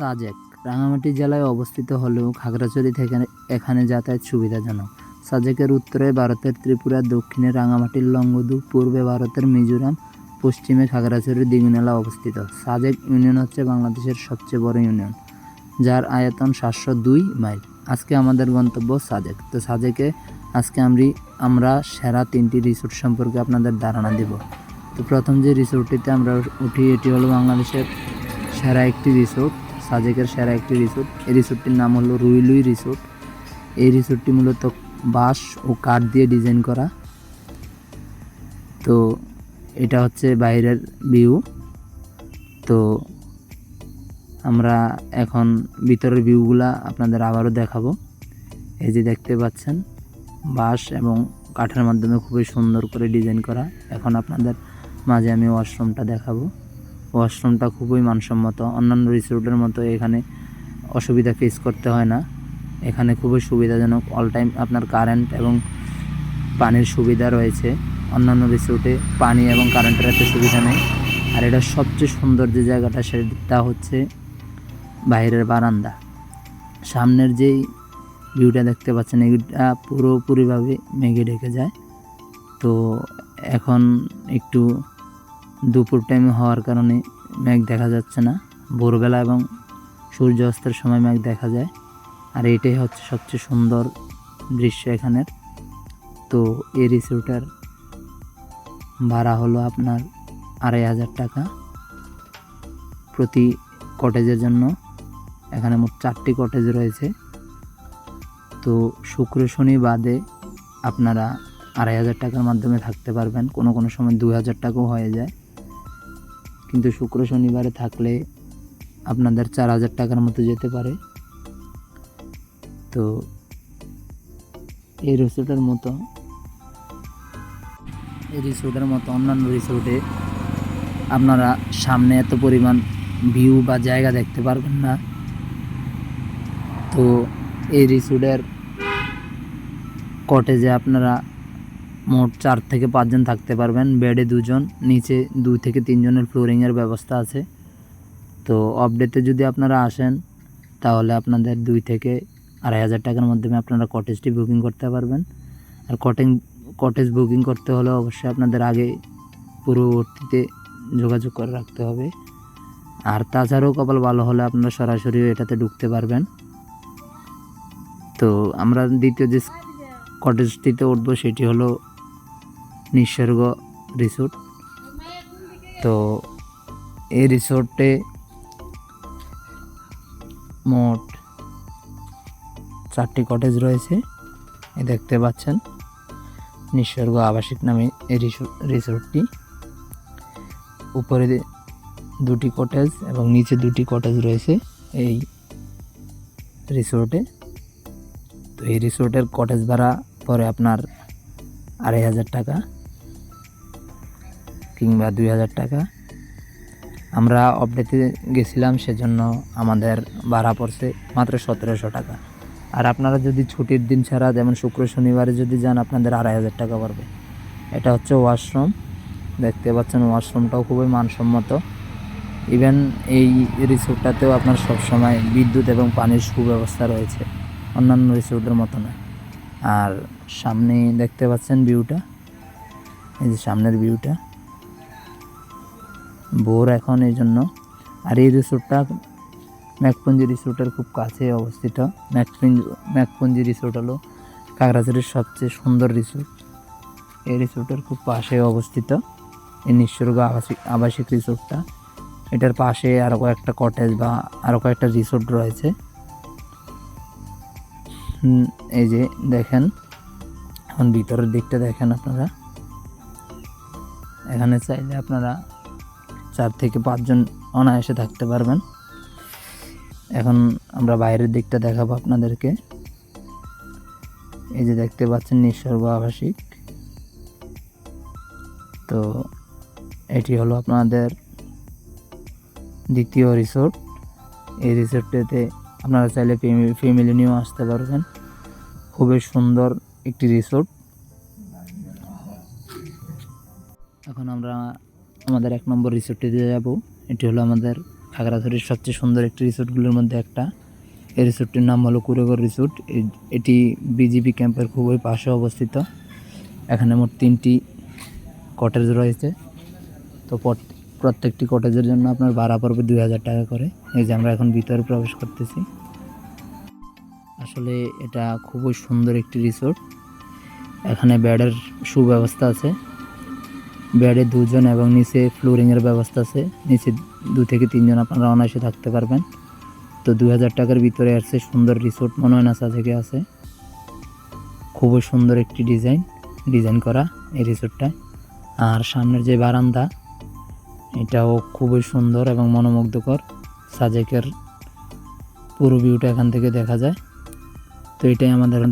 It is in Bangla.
সাজেক রাঙামাটি জেলায় অবস্থিত হলেও খাগড়াছড়ি থেকে এখানে যাতায়াত সুবিধাজনক। সাজেকের উত্তরে ভারতের ত্রিপুরা, দক্ষিণে রাঙামাটির লংগদু, পূর্বে ভারতের মিজোরাম, পশ্চিমে খাগড়াছড়ির দিগুনালা অবস্থিত। সাজেক ইউনিয়ন হচ্ছে বাংলাদেশের সবচেয়ে বড় ইউনিয়ন, যার আয়তন সাতশো দুই মাইল। আজকে আমাদের গন্তব্য সাজেক তো সাজেকে আজকে আমি আমরা সেরা তিনটি রিসোর্ট সম্পর্কে আপনাদের ধারণা দেব। তো প্রথম যে রিসোর্টটিতে আমরা উঠি, এটি হলো বাংলাদেশের সেরা একটি রিসোর্ট। সাজেকের সেরা একটি রিসোর্ট। এই রিসোর্টটির নাম হলো রুইলুই রিসোর্ট। এই রিসোর্টটি মূলত বাঁশ ও কাঠ দিয়ে ডিজাইন করা। তো এটা হচ্ছে বাইরের ভিউ। তো আমরা এখন ভিতরের ভিউগুলা আপনাদের আবারও দেখাবো। এই যে দেখতে পাচ্ছেন, বাঁশ এবং কাঠের মাধ্যমে খুবই সুন্দর করে ডিজাইন করা। এখন আপনাদের মাঝে আমি ওয়াশরুমটা দেখাবো। ওয়াশরুমটা খুবই মানসম্মত। অন্যান্য রিসোর্টের মতো এখানে অসুবিধা ফেস করতে হয় না। এখানে খুবই সুবিধাজনক। অল টাইম আপনার কারেন্ট এবং পানির সুবিধা রয়েছে। অন্যান্য রিসোর্টে পানি এবং কারেন্টের এত সুবিধা নেই। আর এটা সবচেয়ে সুন্দর যে জায়গাটা, সেটা হচ্ছে বাইরের বারান্দা। সামনের যেই ভিউটা দেখতে পাচ্ছেন এইটা পুরোপুরিভাবে মেঘে ঢেকে যায়। তো এখন একটু দুপুর টাইমে হওয়ার কারণে মেঘ দেখা যাচ্ছে না। ভোরবেলা এবং সূর্য অস্তের সময় মেঘ দেখা যায়। আর এটাই হচ্ছে সবচেয়ে সুন্দর দৃশ্য এখানের। তো এই রিসোর্টের ভাড়া হলো আপনার আড়াই হাজার টাকা প্রতি কটেজের জন্য। এখানে মোট চারটি কটেজ রয়েছে। তো শুক্র, শনি বাদে আপনারা আড়াই হাজার টাকার মাধ্যমে থাকতে পারবেন। কোনো কোনো সময় দুই হাজার টাকাও হয়ে যায়। কিন্তু শুক্র শনিবারে থাকলে আপনাদের চার হাজার টাকার মতো যেতে পারে। তো এই রিসোর্টের মতো, এই রিসোর্টের মতো অন্যান্য রিসোর্টে আপনারা সামনে এত পরিমাণ ভিউ বা জায়গা দেখতে পারবেন না। তো এই রিসোর্টের কটেজে আপনারা মোট চার থেকে পাঁচজন থাকতে পারবেন। বেডে দুজন, নিচে দুই থেকে তিনজনের ফ্লোরিংয়ের ব্যবস্থা আছে। তো আপডেটে যদি আপনারা আসেন, তাহলে আপনাদের দুই থেকে আড়াই হাজার টাকার মাধ্যমে আপনারা কটেজটি বুকিং করতে পারবেন। আর কটেজ কটেজ বুকিং করতে হলে অবশ্যই আপনাদের আগে পূর্ববর্তীতে যোগাযোগ করে রাখতে হবে। আর তাছাড়াও কপাল ভালো হলে আপনারা সরাসরি এটাতে ঢুকতে পারবেন। তো আমরা দ্বিতীয় যে কটেজটিতে উঠবো, সেটি হলো নিসর্গ রিসোর্ট তো এই রিসোর্টে মোট চারটি কটেজ রয়েছে। এই দেখতে পাচ্ছেন নিসর্গ আবাসিক নামে এই রিসো- রিসোর্টটি উপরে দুটি কটেজ এবং নিচে দুটি কটেজ রয়েছে এই রিসোর্টে তো এই রিসোর্টের কটেজ ভাড়া পরে আপনার আড়াই হাজার টাকা। কিংবা দুই হাজার টাকা। আমরা আপডেটে গেছিলাম, সেজন্য আমাদের ভাড়া পড়ছে মাত্র সতেরোশো টাকা। আর আপনারা যদি ছুটির দিন ছাড়া, যেমন শুক্র শনিবারে যদি যান, আপনাদের আড়াই হাজার টাকা পড়বে। এটা হচ্ছে ওয়াশরুম দেখতে পাচ্ছেন ওয়াশরুমটাও খুবই মানসম্মত। ইভেন এই রিসোর্টটাতেও আপনার সবসময় বিদ্যুৎ এবং পানির সুব্যবস্থা রয়েছে। অন্যান্য রিসোর্টের মতো নয়। আর সামনে দেখতে পাচ্ছেন ভিউটা এই যে সামনের ভিউটা ভোর এখন এই জন্য। আর এই রিসোর্টটা ম্যাকপুঞ্জি রিসোর্টের খুব কাছে অবস্থিত। ম্যাকপুঞ্জি ম্যাকপুঞ্জি রিসোর্ট হলো কাকড়াছড়ির সবচেয়ে সুন্দর রিসোর্ট এই রিসোর্টের খুব পাশে অবস্থিত। এই নিঃসর্গ আবাসিক আবাসিক রিসোর্টটা এটার পাশে আরও কয়েকটা কটেজ বা আরও কয়েকটা রিসোর্ট রয়েছে। এই যে দেখেন, এখন ভিতরের দিকটা দেখেন আপনারা। এখানে চাইলে আপনারা চার থেকে পাঁচজন অনায়াসে থাকতে পারবেন। এখন আমরা বাইরের দিকটা দেখাবো আপনাদেরকে। এই যে দেখতে পাচ্ছেন নিঃসর্গ আবাসিক তো এটি হলো আপনাদের দ্বিতীয় রিসোর্ট। এই রিসোর্টটিতে আপনারা চাইলে ফ্যামিলি নিয়েও আসতে পারবেন। খুবই সুন্দর একটি রিসোর্ট। এখন আমরা আমাদের এক নম্বর রিসোর্টটিতে যাব। এটি হলো আমাদের খাগড়াছড়ির সবচেয়ে সুন্দর একটি রিসোর্টগুলোর মধ্যে একটা। এই রিসোর্টটির নাম হলো কুরেগড় রিসোর্ট এটি বিজিবি ক্যাম্পের খুবই পাশে অবস্থিত। এখানে মোট তিনটি কটেজ রয়েছে। তো প্রত্যেকটি কটেজের জন্য আপনার ভাড়া পড়বে দুই হাজার টাকা করে। এই যে আমরা এখন ভিতরে প্রবেশ করতেছি। আসলে এটা খুবই সুন্দর একটি রিসোর্ট এখানে বেডের সুব্যবস্থা আছে। বেডে দুজন এবং নিচে ফ্লোরিংয়ের ব্যবস্থা আছে। নিচে দু থেকে তিনজন আপনারা অনায়াসে থাকতে পারবেন। তো দুই হাজার টাকার ভিতরে আসছে সুন্দর রিসোর্ট মনে হয় না আছে। খুবই সুন্দর একটি ডিজাইন ডিজাইন করা এই রিসোর্টটা। আর সামনের যে বারান্দা, এটাও খুবই সুন্দর এবং মনোমুগ্ধকর। সাজেকের পুরো ভিউটা এখান থেকে দেখা যায়। তো এটাই আমাদের